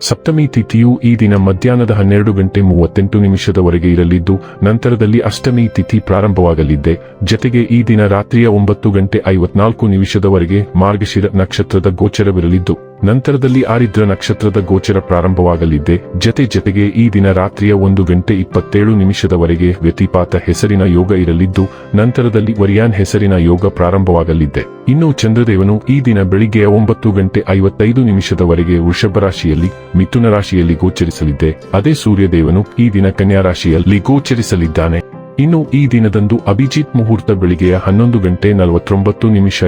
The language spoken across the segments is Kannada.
ಸಪ್ತಮಿ ತಿಥಿಯು ಈ ದಿನ ಮಧ್ಯಾಹ್ನದ ಹನ್ನೆರಡು ಗಂಟೆ ಮೂವತ್ತೆಂಟು ನಿಮಿಷದವರೆಗೆ ಇರಲಿದ್ದು, ನಂತರದಲ್ಲಿ ಅಷ್ಟಮಿ ತಿಥಿ ಪ್ರಾರಂಭವಾಗಲಿದೆ ಜತೆಗೆ ಈ ದಿನ ರಾತ್ರಿಯ ಒಂಬತ್ತು ಗಂಟೆ ಐವತ್ನಾಲ್ಕು ನಿಮಿಷದವರೆಗೆ ಮಾರ್ಗಶಿರ ನಕ್ಷತ್ರದ ಗೋಚರವಿರಲಿದ್ದು. ನಂತರದಲ್ಲಿ ಆರಿದ್ರ ನಕ್ಷತ್ರದ ಗೋಚರ ಪ್ರಾರಂಭವಾಗಲಿದ್ದೆ ಜತೆ ಜತೆಗೆ ಈ ದಿನ ರಾತ್ರಿಯ ಒಂದು ಗಂಟೆ ಇಪ್ಪತ್ತೇಳು ನಿಮಿಷದವರೆಗೆ ವ್ಯತಿಪಾತ ಹೆಸರಿನ ಯೋಗ ಇರಲಿದ್ದು, ನಂತರದಲ್ಲಿ ವರಿಯಾನ್ ಹೆಸರಿನ ಯೋಗ ಪ್ರಾರಂಭವಾಗಲಿದ್ದೆ ಇನ್ನು ಚಂದ್ರದೇವನು ಈ ದಿನ ಬೆಳಿಗ್ಗೆಯ ಒಂಬತ್ತು ಗಂಟೆ ಐವತ್ತೈದು ನಿಮಿಷದವರೆಗೆ ವೃಷಭ ರಾಶಿಯಲ್ಲಿ, ಮಿಥುನ ರಾಶಿಯಲ್ಲಿ ಗೋಚರಿಸಲಿದ್ದೆ ಅದೇ ಸೂರ್ಯದೇವನು ಈ ದಿನ ಕನ್ಯಾ ರಾಶಿಯಲ್ಲಿ ಗೋಚರಿಸಲಿದ್ದಾನೆ. ಇನ್ನು ಈ ದಿನದಂದು ಅಭಿಜಿತ್ ಮುಹೂರ್ತ ಬೆಳಿಗ್ಗೆಯ ಹನ್ನೊಂದು ಗಂಟೆ ನಲವತ್ತೊಂಬತ್ತು ನಿಮಿಷ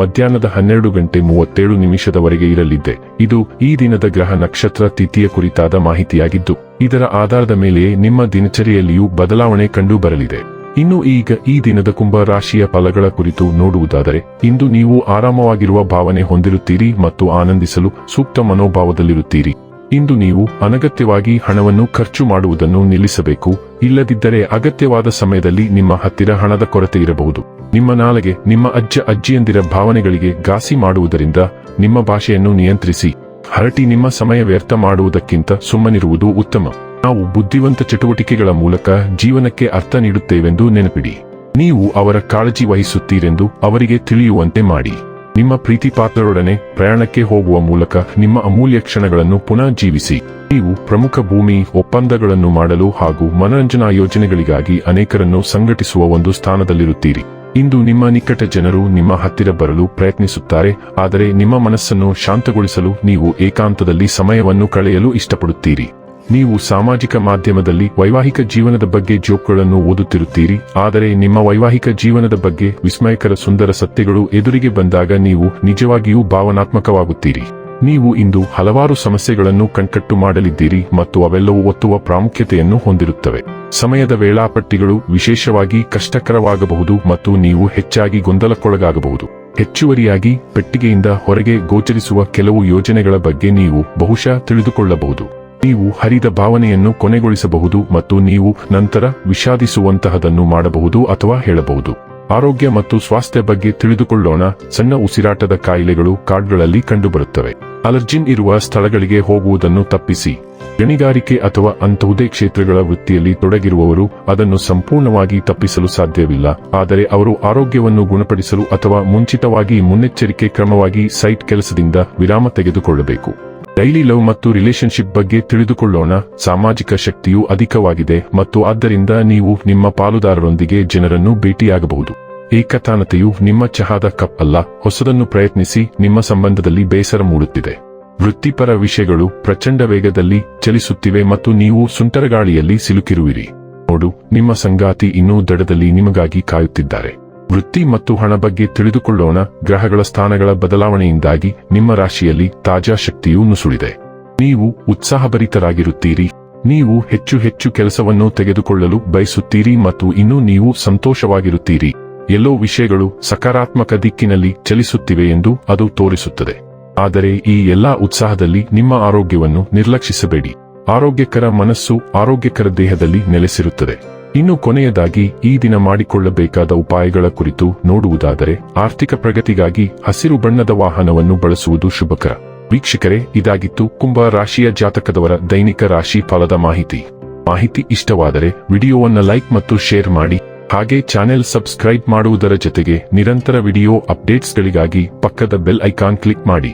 ಮಧ್ಯಾಹ್ನದ ಹನ್ನೆರಡು ಗಂಟೆ ಮೂವತ್ತೇಳು ನಿಮಿಷದವರೆಗೆ ಇರಲಿದೆ. ಇದು ಈ ದಿನದ ಗ್ರಹ ನಕ್ಷತ್ರ ತಿಥಿಯ ಕುರಿತಾದ ಮಾಹಿತಿಯಾಗಿದ್ದು, ಇದರ ಆಧಾರದ ಮೇಲೆಯೇ ನಿಮ್ಮ ದಿನಚರಿಯಲ್ಲಿಯೂ ಬದಲಾವಣೆ ಕಂಡು ಬರಲಿದೆ ಇನ್ನು ಈಗ ಈ ದಿನದ ಕುಂಭ ರಾಶಿಯ ಫಲಗಳ ಕುರಿತು ನೋಡುವುದಾದರೆ, ಇಂದು ನೀವು ಆರಾಮವಾಗಿರುವ ಭಾವನೆ ಹೊಂದಿರುತ್ತೀರಿ ಮತ್ತು ಆನಂದಿಸಲು ಸೂಕ್ತ ಮನೋಭಾವದಲ್ಲಿರುತ್ತೀರಿ. ಇಂದು ನೀವು ಅನಗತ್ಯವಾಗಿ ಹಣವನ್ನು ಖರ್ಚು ಮಾಡುವುದನ್ನು ನಿಲ್ಲಿಸಬೇಕು, ಇಲ್ಲದಿದ್ದರೆ ಅಗತ್ಯವಾದ ಸಮಯದಲ್ಲಿ ನಿಮ್ಮ ಹತ್ತಿರ ಹಣದ ಕೊರತೆ ಇರಬಹುದು. ನಿಮ್ಮ ನಾಲಗೆ, ನಿಮ್ಮ ಅಜ್ಜ, ಅಜ್ಜಿಯಂದಿರ ಭಾವನೆಗಳಿಗೆ ಘಾಸಿ ಮಾಡುವುದರಿಂದ ನಿಮ್ಮ ಭಾಷೆಯನ್ನು ನಿಯಂತ್ರಿಸಿ. ಹರಟಿ ನಿಮ್ಮ ಸಮಯ ವ್ಯರ್ಥ ಮಾಡುವುದಕ್ಕಿಂತ ಸುಮ್ಮನಿರುವುದು ಉತ್ತಮ. ನಾವು ಬುದ್ಧಿವಂತ ಚಟುವಟಿಕೆಗಳ ಮೂಲಕ ಜೀವನಕ್ಕೆ ಅರ್ಥ ನೀಡುತ್ತೇವೆಂದು ನೆನಪಿಡಿ. ನೀವು ಅವರ ಕಾಳಜಿ ವಹಿಸುತ್ತೀರೆಂದು ಅವರಿಗೆ ತಿಳಿಯುವಂತೆ ಮಾಡಿ. ನಿಮ್ಮ ಪ್ರೀತಿ ಪಾತ್ರರೊಡನೆ ಪ್ರಯಾಣಕ್ಕೆ ಹೋಗುವ ಮೂಲಕ ನಿಮ್ಮ ಅಮೂಲ್ಯ ಕ್ಷಣಗಳನ್ನು ಪುನಃ ಜೀವಿಸಿ. ನೀವು ಪ್ರಮುಖ ಭೂಮಿ, ಒಪ್ಪಂದಗಳನ್ನು ಮಾಡಲು ಹಾಗೂ ಮನರಂಜನಾ ಯೋಜನೆಗಳಿಗಾಗಿ ಅನೇಕರನ್ನು ಸಂಘಟಿಸುವ ಒಂದು ಸ್ಥಾನದಲ್ಲಿರುತ್ತೀರಿ. ಇಂದು ನಿಮ್ಮ ನಿಕಟ ಜನರು ನಿಮ್ಮ ಹತ್ತಿರ ಬರಲು ಪ್ರಯತ್ನಿಸುತ್ತಾರೆ, ಆದರೆ ನಿಮ್ಮ ಮನಸ್ಸನ್ನು ಶಾಂತಗೊಳಿಸಲು ನೀವು ಏಕಾಂತದಲ್ಲಿ ಸಮಯವನ್ನು ಕಳೆಯಲು ಇಷ್ಟಪಡುತ್ತೀರಿ. ನೀವು ಸಾಮಾಜಿಕ ಮಾಧ್ಯಮದಲ್ಲಿ ವೈವಾಹಿಕ ಜೀವನದ ಬಗ್ಗೆ ಜೋಕ್ಗಳನ್ನು ಓದುತ್ತಿರುತ್ತೀರಿ. ಆದರೆ ನಿಮ್ಮ ವೈವಾಹಿಕ ಜೀವನದ ಬಗ್ಗೆ ವಿಸ್ಮಯಕರ ಸುಂದರ ಸತ್ಯಗಳು ಎದುರಿಗೆ ಬಂದಾಗ ನೀವು ನಿಜವಾಗಿಯೂ ಭಾವನಾತ್ಮಕವಾಗುತ್ತೀರಿ. ನೀವು ಇಂದು ಹಲವಾರು ಸಮಸ್ಯೆಗಳನ್ನು ಕಣ್ಕಟ್ಟು ಮಾಡಲಿದ್ದೀರಿ ಮತ್ತು ಅವೆಲ್ಲವೂ ಒತ್ತುವ ಪ್ರಾಮುಖ್ಯತೆಯನ್ನು ಹೊಂದಿರುತ್ತವೆ. ಸಮಯದ ವೇಳಾಪಟ್ಟಿಗಳು ವಿಶೇಷವಾಗಿ ಕಷ್ಟಕರವಾಗಬಹುದು ಮತ್ತು ನೀವು ಹೆಚ್ಚಾಗಿ ಗೊಂದಲಕ್ಕೊಳಗಾಗಬಹುದು. ಹೆಚ್ಚುವರಿಯಾಗಿ ಪೆಟ್ಟಿಗೆಯಿಂದ ಹೊರಗೆ ಗೋಚರಿಸುವ ಕೆಲವು ಯೋಜನೆಗಳ ಬಗ್ಗೆ ನೀವು ಬಹುಶಃ ತಿಳಿದುಕೊಳ್ಳಬಹುದು. ನೀವು ಹರಿದ ಭಾವನೆಯನ್ನು ಕೊನೆಗೊಳಿಸಬಹುದು ಮತ್ತು ನೀವು ನಂತರ ವಿಷಾದಿಸುವಂತಹದನ್ನು ಮಾಡಬಹುದು ಅಥವಾ ಹೇಳಬಹುದು. ಆರೋಗ್ಯ ಮತ್ತು ಸ್ವಾಸ್ಥ್ಯ ಬಗ್ಗೆ ತಿಳಿದುಕೊಳ್ಳೋಣ. ಸಣ್ಣ ಉಸಿರಾಟದ ಕಾಯಿಲೆಗಳು ಕಾರ್ಡ್ಗಳಲ್ಲಿ ಕಂಡುಬರುತ್ತವೆ. ಅಲರ್ಜಿನ್ ಇರುವ ಸ್ಥಳಗಳಿಗೆ ಹೋಗುವುದನ್ನು ತಪ್ಪಿಸಿ. ಗಣಿಗಾರಿಕೆ ಅಥವಾ ಅಂತಹುದೇ ಕ್ಷೇತ್ರಗಳ ವೃತ್ತಿಯಲ್ಲಿ ತೊಡಗಿರುವವರು ಅದನ್ನು ಸಂಪೂರ್ಣವಾಗಿ ತಪ್ಪಿಸಲು ಸಾಧ್ಯವಿಲ್ಲ. ಆದರೆ ಅವರು ಆರೋಗ್ಯವನ್ನು ಗುಣಪಡಿಸಲು ಅಥವಾ ಮುಂಚಿತವಾಗಿ ಮುನ್ನೆಚ್ಚರಿಕೆ ಕ್ರಮವಾಗಿ ಸೈಟ್ ಕೆಲಸದಿಂದ ವಿರಾಮ ತೆಗೆದುಕೊಳ್ಳಬೇಕು. ಡೈಲಿ ಲವ್ ಮತ್ತು ರಿಲೇಶನ್ಶಿಪ್ ಬಗ್ಗೆ ತಿಳಿದುಕೊಳ್ಳೋಣ. ಸಾಮಾಜಿಕ ಶಕ್ತಿಯು ಅಧಿಕವಾಗಿದೆ ಮತ್ತು ಆದ್ದರಿಂದ ನೀವು ನಿಮ್ಮ ಪಾಲುದಾರರೊಂದಿಗೆ ಜನರನ್ನು ಭೇಟಿಯಾಗಬಹುದು. ಏಕತಾನತೆಯು ನಿಮ್ಮ ಚಹಾದ ಕಪ್ ಅಲ್ಲ, ಹೊಸದನ್ನು ಪ್ರಯತ್ನಿಸಿ, ನಿಮ್ಮ ಸಂಬಂಧದಲ್ಲಿ ಬೇಸರ ಮೂಡುತ್ತಿದೆ. ವೃತ್ತಿಪರ ವಿಷಯಗಳು ಪ್ರಚಂಡ ವೇಗದಲ್ಲಿ ಚಲಿಸುತ್ತಿವೆ ಮತ್ತು ನೀವು ಸುಂಟರಗಾಳಿಯಲ್ಲಿ ಸಿಲುಕಿರುವಿರಿ. ನೋಡು, ನಿಮ್ಮ ಸಂಗಾತಿ ಇನ್ನೂ ದಡದಲ್ಲಿ ನಿಮಗಾಗಿ ಕಾಯುತ್ತಿದ್ದಾರೆ. ವೃತ್ತಿ ಮತ್ತು ಹಣ ಬಗ್ಗೆ ತಿಳಿದುಕೊಳ್ಳೋಣ. ಗ್ರಹಗಳ ಸ್ಥಾನಗಳ ಬದಲಾವಣೆಯಿಂದಾಗಿ ನಿಮ್ಮ ರಾಶಿಯಲ್ಲಿ ತಾಜಾ ಶಕ್ತಿಯು ನುಸುಳಿದೆ. ನೀವು ಉತ್ಸಾಹಭರಿತರಾಗಿರುತ್ತೀರಿ. ನೀವು ಹೆಚ್ಚು ಹೆಚ್ಚು ಕೆಲಸವನ್ನು ತೆಗೆದುಕೊಳ್ಳಲು ಬಯಸುತ್ತೀರಿ ಮತ್ತು ಇನ್ನೂ ನೀವು ಸಂತೋಷವಾಗಿರುತ್ತೀರಿ. ಎಲ್ಲೋ ವಿಷಯಗಳು ಸಕಾರಾತ್ಮಕ ದಿಕ್ಕಿನಲ್ಲಿ ಚಲಿಸುತ್ತಿವೆ ಎಂದು ಅದು ತೋರಿಸುತ್ತದೆ. ಆದರೆ ಈ ಎಲ್ಲಾ ಉತ್ಸಾಹದಲ್ಲಿ ನಿಮ್ಮ ಆರೋಗ್ಯವನ್ನು ನಿರ್ಲಕ್ಷಿಸಬೇಡಿ. ಆರೋಗ್ಯಕರ ಮನಸ್ಸು ಆರೋಗ್ಯಕರ ದೇಹದಲ್ಲಿ ನೆಲೆಸಿರುತ್ತದೆ. ಇನ್ನು ಕೊನೆಯದಾಗಿ ಈ ದಿನ ಮಾಡಿಕೊಳ್ಳಬೇಕಾದ ಉಪಾಯಗಳ ಕುರಿತು ನೋಡುವುದಾದರೆ ಆರ್ಥಿಕ ಪ್ರಗತಿಗಾಗಿ ಹಸಿರು ಬಣ್ಣದ ವಾಹನವನ್ನು ಬಳಸುವುದು ಶುಭಕರ. ವೀಕ್ಷಕರೇ, ಇದಾಗಿತ್ತು ಕುಂಭ ರಾಶಿಯ ಜಾತಕದವರ ದೈನಿಕ ರಾಶಿ ಫಲದ ಮಾಹಿತಿ. ಮಾಹಿತಿ ಇಷ್ಟವಾದರೆ ವಿಡಿಯೋವನ್ನ ಲೈಕ್ ಮತ್ತು ಶೇರ್ ಮಾಡಿ. ಹಾಗೆ ಚಾನೆಲ್ ಸಬ್ಸ್ಕ್ರೈಬ್ ಮಾಡುವುದರ ಜೊತೆಗೆ ನಿರಂತರ ವಿಡಿಯೋ ಅಪ್ಡೇಟ್ಸ್ಗಳಿಗಾಗಿ ಪಕ್ಕದ ಬೆಲ್ ಐಕಾನ್ ಕ್ಲಿಕ್ ಮಾಡಿ.